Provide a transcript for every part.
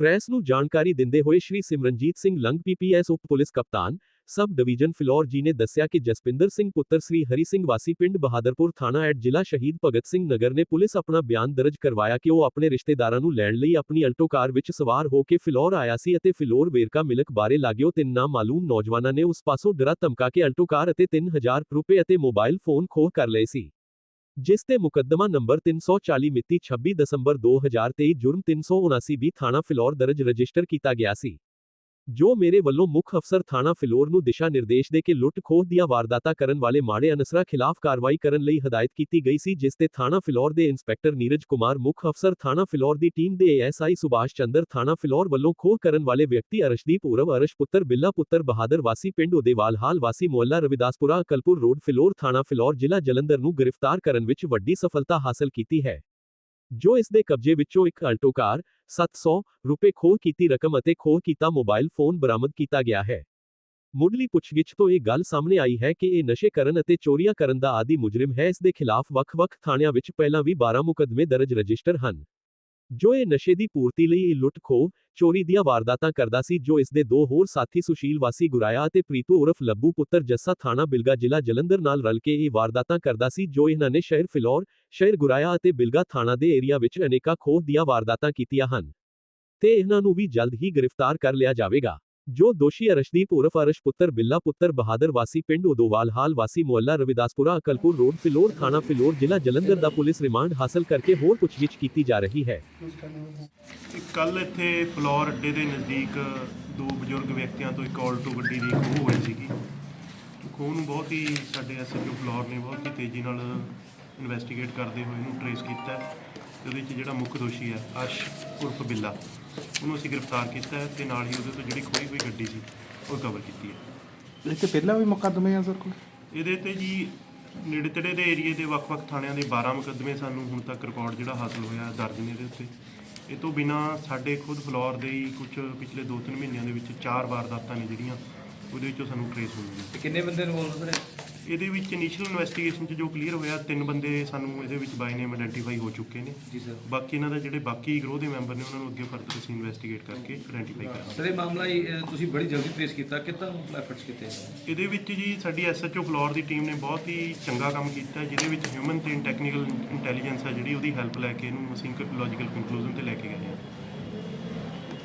Press ਨੂੰ ਜਾਣਕਾਰੀ ਦਿੰਦੇ ਹੋਏ ਸ਼੍ਰੀ ਸਿਮਰਨਜੀਤ ਸਿੰਘ ਲੰਗ ਪੀਪੀਐਸ ਉਪ ਪੁਲਿਸ ਕਪਤਾਨ, ਸਬ ਡਿਵੀਜ਼ਨ ਫਿਲੌਰ ਜੀ ਨੇ ਦੱਸਿਆ ਕਿ ਜਸਪਿੰਦਰ ਸਿੰਘ ਪੁੱਤਰ ਸ੍ਰੀ ਹਰੀ ਸਿੰਘ ਵਾਸੀ ਪਿੰਡ ਬਹਾਦਰਪੁਰ ਥਾਣਾ ਐਟ ਜ਼ਿਲ੍ਹਾ ਸ਼ਹੀਦ ਭਗਤ ਸਿੰਘ ਨਗਰ ਨੇ ਪੁਲਿਸ ਆਪਣਾ ਬਿਆਨ ਦਰਜ ਕਰਵਾਇਆ ਕਿ ਉਹ ਆਪਣੇ ਰਿਸ਼ਤੇਦਾਰਾਂ ਨੂੰ ਲੈਣ ਲਈ ਆਪਣੀ ਅਲਟੋ ਕਾਰ ਵਿੱਚ ਸਵਾਰ ਹੋ ਕੇ ਫਿਲੌਰ ਆਇਆ ਸੀ ਅਤੇ ਫਿਲੌਰ ਵੇਰਕਾ ਮਿਲਕ ਬਾਰੇ ਲਾਗਿਓ ਤਿੰਨ ਨਾਮਾਲੂਮ ਨੌਜਵਾਨਾਂ ਨੇ ਉਸ ਪਾਸੋਂ ਡਰਾ ਧਮਕਾ ਕੇ ਅਲਟੋ ਕਾਰ ਅਤੇ 3000 ਰੁਪਏ ਅਤੇ ਮੋਬਾਈਲ ਫੋਨ ਖੋਹ ਕਰ ਲਏ ਸੀ। ਜਿਸ ਤੇ ਮੁਕੱਦਮਾ ਨੰਬਰ 340 ਮਿਤੀ 26 ਦਸੰਬਰ 2023 ਜੁਰਮ 379 ਵੀ ਥਾਣਾ ਫਿਲੌਰ ਦਰਜ ਰਜਿਸਟਰ ਕੀਤਾ ਗਿਆ ਸੀ। ਜੋ ਮੇਰੇ ਵੱਲੋਂ ਮੁੱਖ ਅਫਸਰ ਥਾਣਾ ਫਿਲੌਰ ਨੂੰ ਦਿਸ਼ਾ ਨਿਰਦੇਸ਼ ਦੇ ਕੇ ਲੁੱਟ ਖੋਹ ਦੀਆਂ ਵਾਰਦਾਤਾਂ ਕਰਨ ਵਾਲੇ ਮਾੜੇ ਅਨਸਰਾਂ ਖਿਲਾਫ ਕਾਰਵਾਈ ਕਰਨ ਲਈ ਹਦਾਇਤ ਕੀਤੀ ਗਈ ਸੀ, ਜਿਸ ਤੇ ਥਾਣਾ ਫਿਲੌਰ ਦੇ ਇੰਸਪੈਕਟਰ ਨੀਰਜ ਕੁਮਾਰ, ਮੁੱਖ ਅਫਸਰ ਥਾਣਾ ਫਿਲੌਰ ਦੀ ਟੀਮ ਦੇ ਏਐਸਆਈ ਸੁਭਾਸ਼ ਚੰਦਰ, ਥਾਣਾ ਫਿਲੌਰ ਵੱਲੋਂ ਖੋਹ ਕਰਨ ਵਾਲੇ ਵਿਅਕਤੀ ਅਰਸ਼ਦੀਪ ਉਰਵ, ਅਰਸ਼ ਪੁੱਤਰ ਬਿੱਲਾ ਪੁੱਤਰ, ਬਹਾਦਰ ਵਾਸੀ ਪਿੰਡ ਉਦੇਵਾਲ ਹਾਲ ਵਾਸੀ ਮੁਹੱਲਾ ਰਵਿਦਾਸਪੁਰਾ, ਅਕਲਪੁਰ ਰੋਡ, ਫਿਲੌਰ, ਥਾਣਾ ਫਿਲੌਰ ਜ਼ਿਲ੍ਹਾ ਜਲੰਧਰ ਨੂੰ ਗ੍ਰਿਫਤਾਰ ਕਰਨ ਵਿੱਚ ਵੱਡੀ ਸਫਲਤਾ ਹਾਸਲ ਕੀਤੀ ਹੈ। ਜੋ ਇਸ ਦੇ ਕਬਜ਼ੇ ਵਿੱਚੋਂ ਇੱਕ ਅਲਟੋ ਕਾਰ 700 ਰੁਪਏ ਖੋਹ ਕੀਤੀ ਰਕਮ ਅਤੇ ਖੋਹ ਕੀਤਾ ਮੋਬਾਈਲ ਫੋਨ ਬਰਾਮਦ ਕੀਤਾ ਗਿਆ ਹੈ। ਮੁੱਢਲੀ ਪੁੱਛਗਿੱਛ ਤੋਂ ਇਹ ਗੱਲ ਸਾਹਮਣੇ ਆਈ ਹੈ ਕਿ ਇਹ ਨਸ਼ੇ ਕਰਨ ਅਤੇ ਚੋਰੀਆਂ ਕਰਨ ਦਾ ਆਦੀ ਮੁਜਰਮ ਹੈ। ਇਸ ਦੇ ਖਿਲਾਫ ਵੱਖ-ਵੱਖ ਥਾਣਿਆਂ ਵਿੱਚ ਪਹਿਲਾਂ ਵੀ 12 ਮੁਕੱਦਮੇ ਦਰਜ ਰਜਿਸਟਰ ਹਨ। ਜੋ ਇਹ ਨਸ਼ੇ ਦੀ ਪੂਰਤੀ ਲਈ ਇਹ ਲੁੱਟ ਖੋਹ, ਚੋਰੀ ਦੀਆਂ ਵਾਰਦਾਤਾਂ ਕਰਦਾ ਸੀ, ਜੋ ਇਸ ਦੇ ਦੋ ਹੋਰ ਸਾਥੀ ਸੁਸ਼ੀਲ ਵਾਸੀ ਗੁਰਾਇਆ ਅਤੇ ਪ੍ਰੀਤੂ ਉਰਫ ਲੱਭੂ ਪੁੱਤਰ ਜੱਸਾ ਥਾਣਾ ਬਿਲਗਾ ਜ਼ਿਲ੍ਹਾ ਜਲੰਧਰ ਨਾਲ ਰਲ ਕੇ ਇਹ ਵਾਰਦਾਤਾਂ ਕਰਦਾ ਸੀ, ਜੋ ਇਹਨਾਂ ਨੇ ਸ਼ਹਿਰ ਫਿਲੌਰ, ਸ਼ਹਿਰ ਗੁਰਾਇਆ ਅਤੇ ਬਿਲਗਾ ਥਾਣਾ ਦੇ ਏਰੀਆ ਵਿੱਚ ਅਨੇਕਾਂ ਖੋਹ ਦੀਆਂ ਵਾਰਦਾਤਾਂ ਕੀਤੀਆਂ ਹਨ। ਤੇ ਇਹਨਾਂ ਨੂੰ ਵੀ ਜਲਦ ਹੀ ਗ੍ਰਿਫਤਾਰ ਕਰ ਲਿਆ ਜਾਵੇਗਾ। ਜੋ ਦੋਸ਼ੀ ਅਰਸ਼ਦੀਪ ਉਰਫ ਅਰਸ਼ ਪੁੱਤਰ ਬਿੱਲਾ ਪੁੱਤਰ ਬਹਾਦਰ ਵਾਸੀ ਪਿੰਡ ਉਦੋਵਾਲ ਹਾਲ ਵਾਸੀ ਮੁਹੱਲਾ ਰਵਿਦਾਸਪੁਰਾ ਅਕਲਪੁਰ ਰੋਡ ਫਿਲੌਰ ਥਾਣਾ ਫਿਲੌਰ ਜ਼ਿਲ੍ਹਾ ਜਲੰਧਰ ਦਾ ਪੁਲਿਸ ਰਿਮਾਂਡ ਹਾਸਲ ਕਰਕੇ ਹੋਰ ਪੁੱਛਗਿੱਛ ਕੀਤੀ ਜਾ ਰਹੀ ਹੈ। ਕੱਲ ਇੱਥੇ ਫਲੋਰ ਅੱਡੇ ਦੇ ਨਜ਼ਦੀਕ ਦੋ ਬਜ਼ੁਰਗ ਵਿਅਕਤੀਆਂ ਤੋਂ ਇੱਕ ਆਲਟੋ ਗੱਡੀ ਦੀ ਖੋਹ ਹੋਈ ਸੀਗੀ। ਖੋਹ ਨੂੰ ਬਹੁਤ ਹੀ ਸਾਡੇ ਐਸਐਚਓ ਫਲੋਰ ਨੇ ਬਹੁਤ ਹੀ ਤੇਜ਼ੀ ਨਾਲ ਇਨਵੈਸਟੀਗੇਟ ਕਰਦੇ ਹੋਏ ਇਹਨੂੰ ਟਰੇਸ ਕੀਤਾ। ਹੈ ਤੇ ਉਹਦੇ ਵਿੱਚ ਜਿਹੜਾ ਮੁੱਖ ਦੋਸ਼ੀ ਹੈ ਅਰਸ਼ ਉਰਫ ਬਿੱਲਾ ਉਹਨੂੰ ਅਸੀਂ ਗ੍ਰਿਫਤਾਰ ਕੀਤਾ ਹੈ ਤੇ ਨਾਲ ਹੀ ਉਹਦੇ ਤੋਂ ਜਿਹੜੀ ਖੋਈ ਹੋਈ ਗੱਡੀ ਸੀ ਉਹ ਕਵਰ ਕੀਤੀ ਹੈ। ਤੇ ਪਹਿਲਾਂ ਵੀ ਮੁਕੱਦਮੇ ਆ ਸਰ ਕੋਲ? ਇਹਦੇ ਤੇ ਜੀ ਨੇੜੇ ਤੇੜੇ ਦੇ ਏਰੀਏ ਦੇ ਵੱਖ-ਵੱਖ ਥਾਣਿਆਂ ਦੇ 12 ਮੁਕੱਦਮੇ ਸਾਨੂੰ ਹੁਣ ਤੱਕ ਰਿਕਾਰਡ ਜਿਹੜਾ ਹਾਸਲ ਹੋਇਆ ਦਰਜ ਨੇ ਇਹਦੇ ਉੱਤੇ। ਇਹ ਤੋਂ ਬਿਨਾ ਸਾਡੇ ਖੁਦ ਫਲੋਰ ਦੇ ਹੀ ਕੁਝ ਪਿਛਲੇ 2-3 ਮਹੀਨਿਆਂ ਦੇ ਵਿੱਚ ਚਾਰ ਵਾਰਦਾਤਾਂ ਨੇ ਜਿਹੜੀਆਂ ਉਹਦੇ ਵਿੱਚੋਂ ਸਾਨੂੰ ਟਰੇਸ ਹੋਈਆਂ ਤੇ ਕਿੰਨੇ ਬੰਦੇ ਇਨਵੋਲਵ ਨੇ ਇਹਦੇ ਵਿੱਚ ਇਨੀਸ਼ੀਅਲ ਇਨਵੈਸਟੀਗੇਸ਼ਨ 'ਚ ਜੋ ਕਲੀਅਰ ਹੋਇਆ ਤਿੰਨ ਬੰਦੇ ਸਾਨੂੰ ਇਹਦੇ ਵਿੱਚ ਬਾਈ ਨੇਮ ਆਇਡੈਂਟੀਫਾਈ ਹੋ ਚੁੱਕੇ ਨੇ। ਜੀ ਸਰ ਬਾਕੀ ਇਹਨਾਂ ਦੇ ਜਿਹੜੇ ਬਾਕੀ ਗਰੋਹ ਦੇ ਮੈਂਬਰ ਨੇ ਉਹਨਾਂ ਨੂੰ ਅੱਗੇ ਫਰਦਰ ਅਸੀਂ ਇਨਵੈਸਟੀਗੇਟ ਕਰਕੇ ਆਇਡੈਂਟੀਫਾਈ ਕਰਾਂਗੇ। ਸਰ ਇਹ ਮਾਮਲਾ ਹੀ, ਅਹ, ਤੁਸੀਂ ਬੜੀ ਜਲਦੀ ਟ੍ਰੇਸ ਕੀਤਾ। ਕਿੱਦਾਂ ਐਫਰਟਸ ਕੀਤੇ ਇਹਦੇ ਵਿੱਚ ਜੀ ਸਾਡੀ ਐਸਐਚਓ ਫਲੋਰ ਦੀ ਟੀਮ ਨੇ ਬਹੁਤ ਹੀ ਚੰਗਾ ਕੰਮ ਕੀਤਾ ਹੈ, ਜਿਹਦੇ ਵਿੱਚ ਹਿਊਮਨ ਤੇ ਟੈਕਨੀਕਲ ਇੰਟੈਲੀਜੈਂਸ ਹੈ ਜਿਹੜੀ ਉਹਦੀ ਹੈਲਪ ਲੈ ਕੇ ਇਹਨੂੰ ਅਸੀਂ ਇੱਕ ਲੌਜੀਕਲ ਕੰਕਲੂਜਨ ਤੇ ਲੈ ਕੇ ਗਏ ਹਾਂ।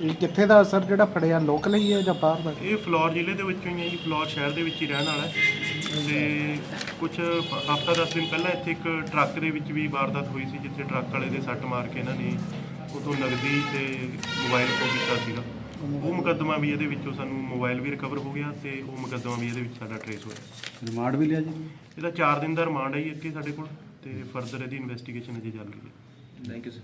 ਇਹ ਕਿੱਥੇ ਦਾ ਸਰ ਜਿਹੜਾ ਫੜਿਆ ਲੋਕਲ ਹੀ ਹੈ ਜਾਂ ਬਾਹਰ ਦਾ? ਇਹ ਫਲੋਰ ਜ਼ਿਲ੍ਹੇ ਦੇ ਵਿੱਚੋਂ ਹੀ ਹੈ ਜੀ ਫਲੋਰ ਸ਼ਹਿਰ ਦੇ ਵਿੱਚ ਹੀ ਰਹਿਣ ਵਾਲਾ ਹੈ। ਤੇ ਕੁਝ ਹਫਤਾ ਦਸ ਦਿਨ ਪਹਿਲਾਂ ਇੱਥੇ ਇੱਕ ਟਰੱਕ ਦੇ ਵਿੱਚ ਵੀ ਵਾਰਦਾਤ ਹੋਈ ਸੀ ਜਿੱਥੇ ਟਰੱਕ ਵਾਲੇ ਦੇ ਸੱਟ ਮਾਰ ਕੇ ਇਹਨਾਂ ਨੇ ਉਦੋਂ ਨਗਦੀ ਤੇ ਮੋਬਾਈਲ ਖੋਹ ਕੀਤਾ ਸੀਗਾ। ਉਹ ਮੁਕੱਦਮਾ ਵੀ ਇਹਦੇ ਵਿੱਚੋਂ ਸਾਨੂੰ ਮੋਬਾਈਲ ਵੀ ਰਿਕਵਰ ਹੋ ਗਿਆ ਤੇ ਉਹ ਮੁਕੱਦਮਾ ਵੀ ਇਹਦੇ ਵਿੱਚ ਸਾਡਾ ਟਰੇਸ ਹੋਇਆ। ਰਿਮਾਂਡ ਵੀ ਲਿਆ ਜੀ? ਇਹਦਾ 4 ਦਿਨ ਦਾ ਰਿਮਾਂਡ ਹੈ ਜੀ ਅੱਗੇ ਸਾਡੇ ਕੋਲ ਤੇ ਫਰਦਰ ਇਹਦੀ ਇਨਵੈਸਟੀਗੇਸ਼ਨ ਅਜੇ ਚੱਲ ਰਹੀ ਹੈ। Thank you sir